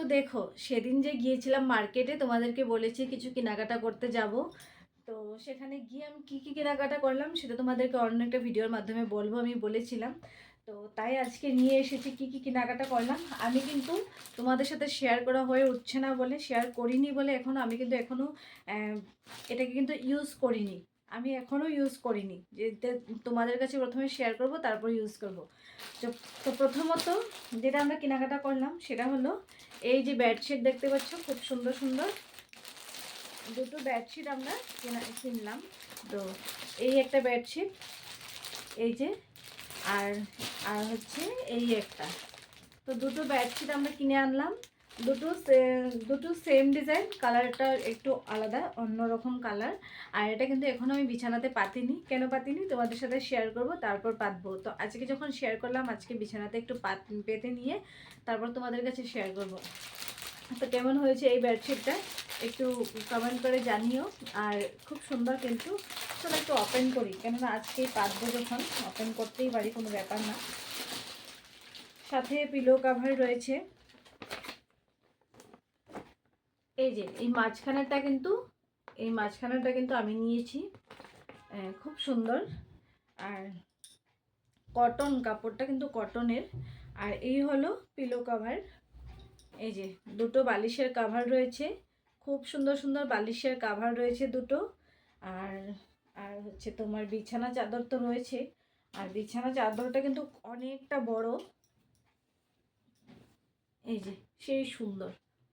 তো দেখো, সেদিন যে গিয়েছিলাম মার্কেটে, তোমাদেরকে বলেছি কিছু কেনাকাটা করতে যাব। তো সেখানে গিয়ে আমি কী কী কেনাকাটা করলাম সেটা তোমাদেরকে অন্য একটা ভিডিওর মাধ্যমে বলব, আমি বলেছিলাম। তো তাই আজকে নিয়ে এসেছি কী কী কেনাকাটা করলাম। আমি কিন্তু তোমাদের সাথে শেয়ার করা হয়ে উঠছে না বলে শেয়ার করিনি বলে এখনও আমি কিন্তু এখনও এটাকে কিন্তু ইউজ করিনি। আমি এখনও ইউজ করিনি। যে তোমাদের কাছে প্রথমে শেয়ার করব, তারপর ইউজ করব। তো প্রথমত যেটা আমরা কেনাকাটা করলাম, সেটা হলো এই যে বেডশিট দেখতে পাচ্ছ, খুব সুন্দর সুন্দর দুটো বেডশিট আমরা কেনা, কিনলাম। তো এই একটা বেডশিট এই যে, আর আর হচ্ছে এই একটা। তো দুটো বেডশিট আমরা কিনে আনলাম। দুটো দুটো সেম ডিজাইন কালারটা একটু আলাদা, অন্যরকম কালার আর এটা কিন্তু এখনও আমি বিছানাতে পাতিনি। কেন পাতিনি? তোমাদের সাথে শেয়ার করব, তারপর পাতবো। তো আজকে যখন শেয়ার করলাম, আজকে বিছানাতে একটু পাত পেতে নিয়ে তারপর তোমাদের কাছে শেয়ার করব। তো কেমন হয়েছে এই বেডশিটটা একটু কমেন্ট করে জানিও। আর খুব সুন্দর কিন্তু। চলো একটু ওপেন করি। কেননা আজকেই পাতবো যখন। ওপেন করতেই পারি, কোনো ব্যাপার না। সাথে পিলো কাভার রয়েছে। এই যে, এই মাঝখানেরটা কিন্তু, এই মাঝখানেরটা কিন্তু আমি নিয়েছি খুব সুন্দর। আর কটন কাপড়টা কিন্তু কটনের আর এই হলো পিলো কাভার এই যে, দুটো বালিশের কাভার রয়েছে। খুব সুন্দর সুন্দর বালিশের কাভার রয়েছে দুটো। আর আর হচ্ছে তোমার বিছানা চাদর তো রয়েছে। আর বিছানা চাদরটা কিন্তু অনেকটা বড়। এই যে, সেই সুন্দর,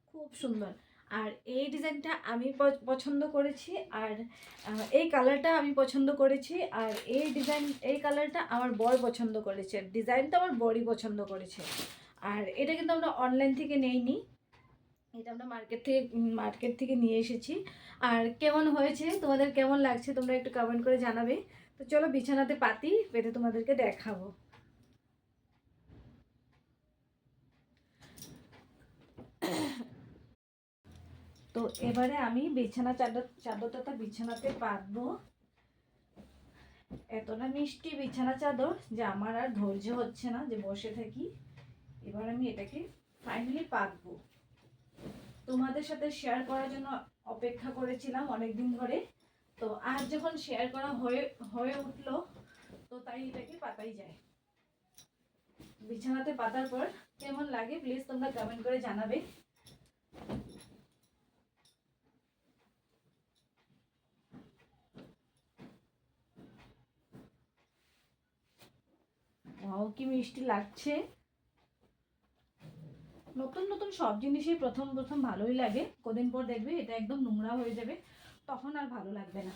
খুব সুন্দর। আর এই ডিজাইনটা আমি পছন্দ করেছি আর এই কালারটা আমি পছন্দ করেছি আর এই ডিজাইন, এই কালারটা আমার বর পছন্দ করেছে। ডিজাইনটা আমার বরই পছন্দ করেছে। আর এটা কিন্তু আমরা অনলাইন থেকে নেইনি। এটা আমরা মার্কেট থেকে মার্কেট থেকে নিয়ে এসেছি। আর কেমন হয়েছে? তোমাদের কেমন লাগছে? তোমরা একটু কমেন্ট করে জানাবে। তো চলো বিছানাতে পাতি, পেতে তোমাদেরকে দেখাবো। তো এবারে আমি বিছানা চাদর চাদরটা বিছানাতে পাতবো। এতটা মিষ্টি বিছানা চাদর যে আমার আর ধৈর্য হচ্ছে না যে বসে থাকি। এবার আমি এটাকে ফাইনালি পাতবো। তোমাদের সাথে শেয়ার করার জন্য অপেক্ষা করেছিলাম অনেক দিন ধরে। তো আজ যখন শেয়ার করা হয়ে হয়ে উঠল, তো তাই এটাকে পাতাই যায়। বিছানাতে পাতার পর কেমন লাগে প্লিজ তোমরা কমেন্ট করে জানাবে। কি মিষ্টি লাগছে? নতুন নতুন সব জিনিসই প্রথম প্রথম ভালোই লাগে। কদিন পর দেখবে এটা একদম নোংরা হয়ে যাবে, তখন আর ভালো লাগবে না।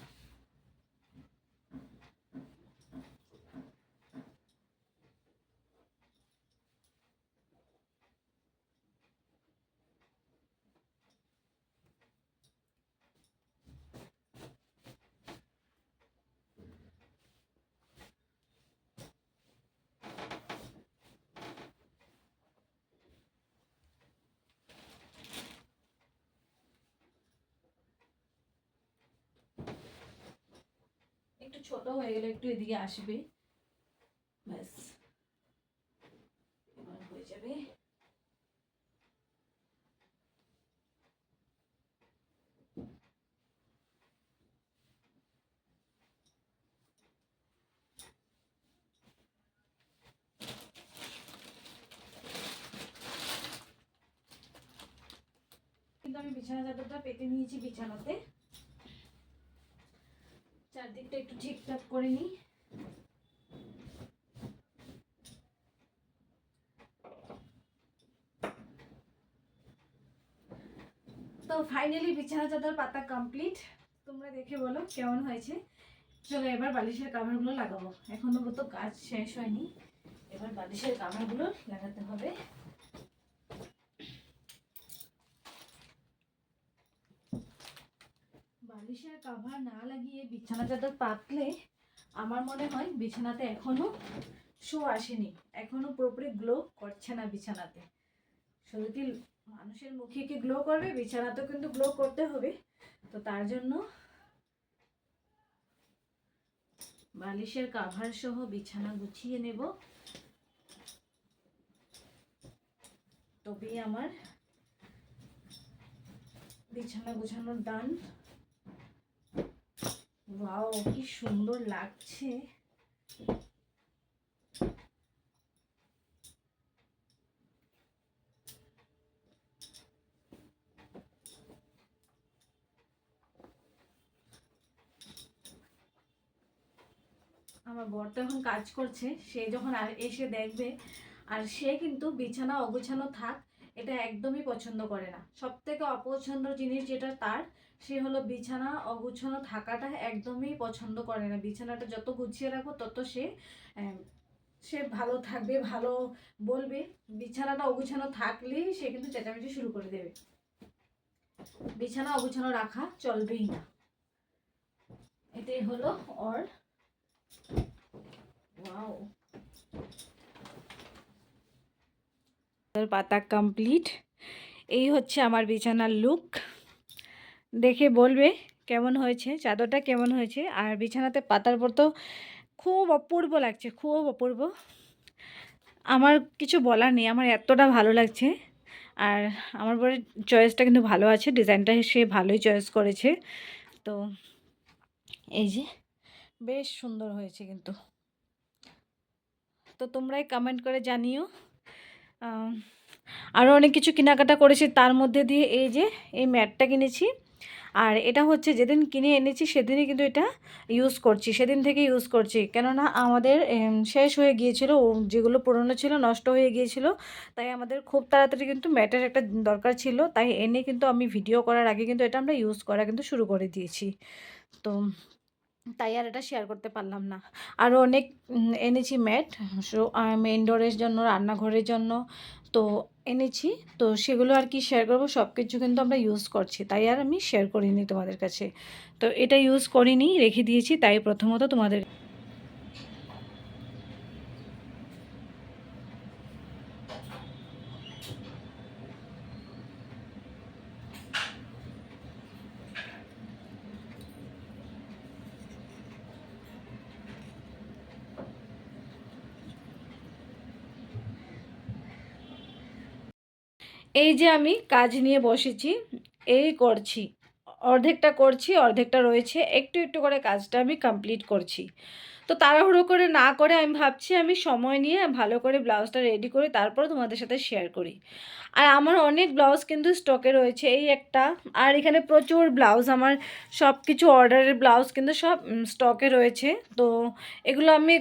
ছোট হয়ে গেলে একটু এদিকে আসবে। ব্যাস। এবার হয়ে যাবে। কিন্তু আমি বিছানা চাদরটা পেতে নিয়েছি বিছানাতে। চারদিকটা একটু ঠিকঠাক করে নিই। তো ফাইনালি বিছানা চাদর পাতা কমপ্লিট তোমরা দেখে বলো কেমন হয়েছে। চলো এবার বালিশের কাভারগুলো লাগাবো। এখনও তো কাজ শেষ হয়নি। এবার বালিশের কাভারগুলো লাগাতে হবে। বালিশের কাভার না লাগিয়ে বিছানা চাদর পাতলে আমার মনে হয় বিছানাতে এখনও শো আসেনি। এখনও পুরোপুরি গ্লো করছে না বিছানাতে। শুধু কি মানুষের মুখে কি গ্লো করবে? বিছানাতেও কিন্তু গ্লো করতে হবে। তো তার জন্য বালিশের কাভার সহ বিছানা গুছিয়ে নেব। তবেই আমার বিছানা গুছানোর দান ওয়াও, কি সুন্দর লাগছে। আমার বর তো এখন কাজ করছে, সে যখন এসে দেখবে, আর সে কিন্তু বিছানা অগোছানো থাক, এটা একদমই পছন্দ করে না। সব থেকে অপছন্দ জিনিস যেটা তার সে হলো বিছানা, অগুছানো থাকাটা একদমই পছন্দ করে না। বিছানাটা যত গুছিয়ে রাখব, তত সে সে ভালো থাকবে, ভালো বলবে। বিছানাটা অগুছানো থাকলেই সে কিন্তু চেঁচামেচি শুরু করে দেবে। বিছানা অগুছানো রাখা চলবেই না। এটাই হলো ওর পাতা কমপ্লিট এই হচ্ছে আমার বিছানার লুক দেখে বলবে কেমন হয়েছে, চাদরটা কেমন হয়েছে, আর বিছানাতে পাতার পর তো খুব অপূর্ব লাগছে, খুব অপূর্ব। আমার কিছু বলার নেই, আমার এতটা ভালো লাগছে, আর আমার পরে চয়েসটা কিন্তু ভালো আছে, ডিজাইনটা সে ভালোই চয়েস করেছে। তো এই যে, বেশ সুন্দর হয়েছে কিন্তু। তো তোমরাই কমেন্ট করে জানিও। আরও অনেক কিছু কেনাকাটা করেছি, তার মধ্যে দিয়ে এই যে, এই ম্যাটটা কিনেছি। আর এটা হচ্ছে যেদিন কিনে এনেছি সেদিনই কিন্তু এটা ইউজ করছি, সেদিন থেকে ইউজ করছি। কেননা আমাদের শেষ হয়ে গিয়েছিল যেগুলো পুরনো ছিল নষ্ট হয়ে গিয়েছিল, তাই আমাদের খুব তাড়াতাড়ি কিন্তু ম্যাটের একটা দরকার ছিল, তাই এনে কিন্তু আমি ভিডিও করার আগে কিন্তু এটা আমরা ইউজ করা কিন্তু শুরু করে দিয়েছি। তো তাই আর এটা শেয়ার করতে পারলাম না। আরও অনেক এনেছি ম্যাট, সো ইনডোরের জন্য, রান্নাঘরের জন্য, তো এনেছি। তো সেগুলো আর কি শেয়ার করব সব কিছু কিন্তু আমরা ইউজ করছি, তাই আর আমি শেয়ার করিনি তোমাদের কাছে। তো এটা ইউজ করিনি, রেখে দিয়েছি, তাই প্রথমত তোমাদের এই যে আমি কাজ নিয়ে বসেছি, এই করছি। অর্ধেকটা করছি, অর্ধেকটা রয়েছে, একটু একটু করে কাজটা আমি কমপ্লিট করছি। তো তাড়াহুড়ো করে না করে আমি ভাবছি আমি সময় নিয়ে ভালো করে ব্লাউজটা রেডি করি তারপর তোমাদের সাথে শেয়ার করি। আর আমার অনেক ব্লাউজ কিন্তু স্টকে রয়েছে, এই একটা। আর এখানে প্রচুর ব্লাউজ, আমার সব কিছু অর্ডারের ব্লাউজ কিন্তু সব স্টকে রয়েছে। তো এগুলো আমি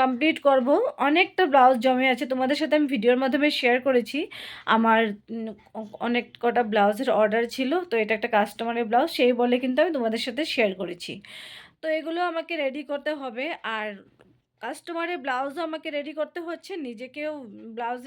কমপ্লিট করব। অনেকটা ব্লাউজ জমে আছে, তোমাদের সাথে আমি ভিডিওর মাধ্যমে শেয়ার করেছি। আমার অনেক কটা ব্লাউজের অর্ডার ছিল, তো এটা একটা কাস্টমারের ব্লাউজ, সেই বলে কিন্তু আমি তোমাদের সাথে শেয়ার করেছি। তো এগুলো আমাকে রেডি করতে হবে। আর কাস্টমারের ব্লাউজও আমাকে রেডি করতে হচ্ছে। নিজেকেও ব্লাউজ